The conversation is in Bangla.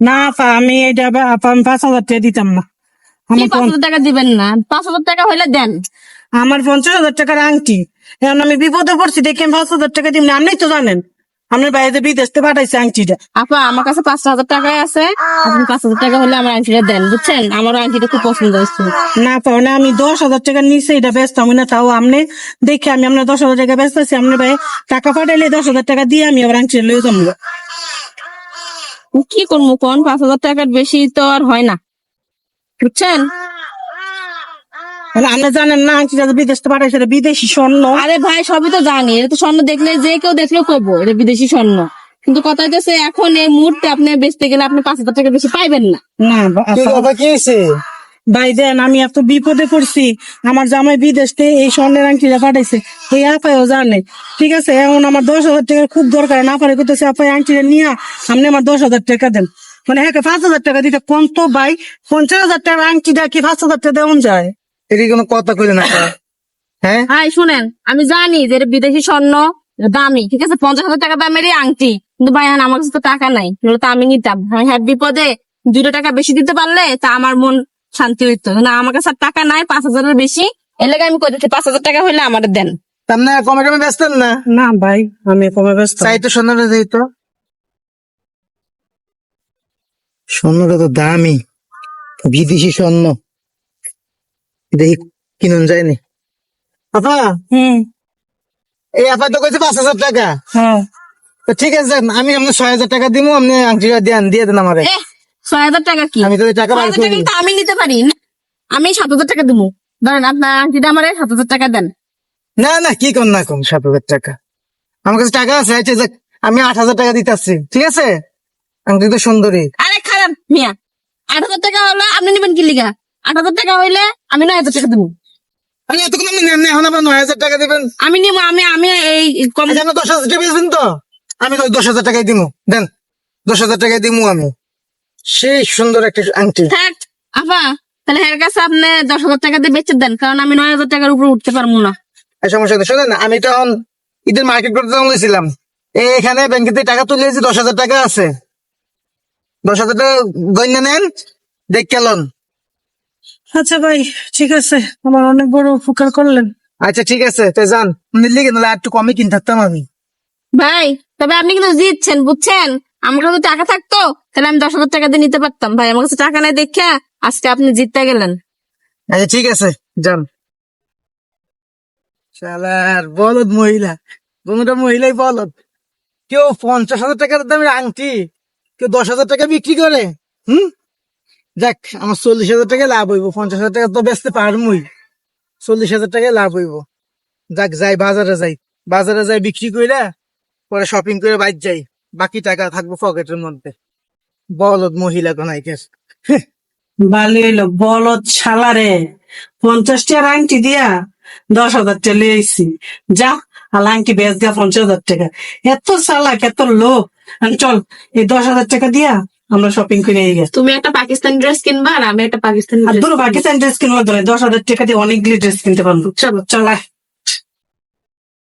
না আপা আমি এটা আপা আমি পাঁচ হাজার টাকা দিতাম না। আমার পাঁচ হাজার টাকা দিবেন না? পাঁচ হাজার টাকা হইলে দেন। আমার পঞ্চাশ হাজার টাকার আংটি। এখন আমি বিপদে পড়ছি দেখে আমি পাঁচ হাজার টাকা দিন আপনি তো জানেন আপনার বাইরে বিদেশ থেকে পাঠাইছে আংটিটা। আপা আমার কাছে পাঁচ হাজার টাকাই আছে। আপনি পাঁচ হাজার টাকা হলে আমার আংটিটা দেন বুঝছেন? আমার আংটিটা খুব পছন্দ হয়েছে। না পাও না আমি দশ হাজার টাকা নিচে এটা ব্যস্ত আমি না তাও আপনি দেখে আমি আপনার দশ হাজার টাকা ব্যস্ত আছি। আপনার ভাই টাকা পাঠাইলে দশ হাজার টাকা দিয়ে আমি আবার আংটি লয়ে যাব। কি করব কোন পাঁচ হাজার টাকার বেশি তো আর হয় না। বুঝছেন? মানে আপনি জানেন না আংটি যাতে বিদেশ তো পাঠাই সেটা বিদেশি স্বর্ণ। আরে ভাই সবই তো জানি। এটা তো স্বর্ণ দেখলে যে কেউ দেখলেও কইবো এটা বিদেশি স্বর্ণ। কিন্তু কথা হচ্ছে এখন এই মুহূর্তে আপনি বেচতে গেলে আপনি পাঁচ হাজার টাকা বেশি পাইবেন না। না কি হয়েছে ভাই দেন আমি এত বিপদে পড়ছি। আমার জামাই বিদেশ থেকে এই স্বর্ণের আংটিটা পাঠাইছে। এই আপায়ও জানে। ঠিক আছে এখন আমার দশ হাজার টাকা খুব দরকার। না পারে করতেছে আপা এই আংটিটা নিয়ে আপনি আমার দশ হাজার টাকা দেন। মানে হ্যাঁ পাঁচ হাজার টাকা দিতে কোন তো ভাই পঞ্চাশ হাজার টাকার আংটিটা কি পাঁচ হাজার টাকা দেওয়া যায়? এটি কোনো কথা কইলে না হ্যাঁ? হাই শুনেন আমি জানি যে বিদেশি স্বর্ণ দামি ঠিক আছে? পঞ্চাশ হাজার টাকা দামেরই আংটি। কিন্তু ভাই এখন আমার কাছে তো টাকা নাই। তো আমি নিতাম। আমি হ্যাঁ বিপদে দুটো টাকা বেশি দিতে পারলে তা আমার মন শান্তি হইতো। না আমার কাছে টাকা নাই পাঁচ হাজারের বেশি। এর লাগে আমি কই দিচ্ছি পাঁচ হাজার টাকা হইলে আমার দেন। তামনে কমে কমে ব্যস্ত না? না ভাই আমি কমে ব্যস্ত। চাই তো সোনাটা দিই তো স্বর্ণটা তো দামি। বিদেশি স্বর্ণ। দেখি কিনুন যায়নি। আপা? হুম। এই আপা তো কইছে পাঁচ হাজার টাকা। হ্যাঁ। তো ঠিক আছে আমি আপনার ছয় হাজার টাকা দিব আপনি আংটিটা দেন দিয়ে দেন আমারে। ছয় হাজার টাকা কি? আমি তো টাকা আমি নিতে পারি। আমি সাত হাজার টাকা দিব ধরেন আপনার আংটিটা আমার সাত হাজার টাকা দেন। না না কি কর না কম সাত হাজার টাকা? আমার কাছে টাকা আছে আমি আট হাজার টাকা দিতে আসছি ঠিক আছে? আংটি তো সুন্দরী। আরে খারাপ মিয়া। আট হাজার টাকা হলে আপনি নেবেন কি লিগা? আট হাজার টাকা হইলে আমি নয় হাজার টাকা দেবো আরে এতক্ষণ আপনি নেন না, এখন আবার নয় হাজার টাকা দেবেন। আমি নিব আমি আমি এই কম দশ হাজার টাকা তো আমি দশ হাজার টাকাই দিব দেন দশ হাজার টাকাই দিব আমি। সেই সুন্দর একটা আংটি। থাক আপা তাহলে এর কাছে আপনি দশ হাজার টাকা দিয়ে বেচে দেন কারণ আমি নয় হাজার টাকার উপরে উঠতে পারব না। এই সমস্যা নেই শোনেন আমি তখন ঈদের মার্কেট করতে গেছিলাম এখানে ব্যাংকেতে টাকা তুলে দিয়েছি দশ হাজার টাকা আছে। দশ হাজার টাকা গণ্য নেন দেখ কেলন আচ্ছা ভাই ঠিক আছে আমার অনেক বড় উপকার করলেন। আচ্ছা ঠিক আছে তো যান। নিলে আর একটু কমে কিনে থাকতাম আমি। ভাই তবে আপনি কিন্তু জিতছেন বুঝছেন? আমার কাছে টাকা থাকতো, তাহলে আমি দশ হাজার টাকা দিয়ে নিতে পারতাম। ভাই, আমার কাছে টাকা নাই দেখে আজকে আপনি জিততে গেলেন। আচ্ছা ঠিক আছে, যান। শালার বলদ মহিলা কোনটা মহিলাই বলদ। কেউ পঞ্চাশ হাজার টাকার দামের আংটি, কেউ দশ হাজার টাকা বিক্রি করে, হুম? যাক, আমার চল্লিশ হাজার টাকা লাভ হইব। পঞ্চাশ হাজার টাকা তো বেচতে পারমই। চল্লিশ হাজার টাকা লাভ হইব। যাক, যাই, বাজারে যাই। বাজারে যাই বিক্রি কইরা, পরে শপিং করে বাইর যাই। বাকি টাকা থাকব পকেটের মধ্যে। বলদ মহিলা কোনাইকের ভালো হইল বলদ শালারে পঞ্চাশ টাকার আংটি দিয়া দশ হাজার টাকা লিয়ে আইছি। যা আর আংটি বেচ দিয়া পঞ্চাশ হাজার টাকা। এত চালাক এত লোক আর চল এই দশ হাজার টাকা দিয়া আমরা শপিং করে গেছি। তুমি একটা পাকিস্তানি ড্রেস কিনবা আর আমি একটা পাকিস্তানি আর dress দুটো পাকিস্তান ড্রেস কিনবো ধরে। দশ হাজার টাকা দিয়ে অনেকগুলি ড্রেস কিনতে পারব। চলো চল আয়।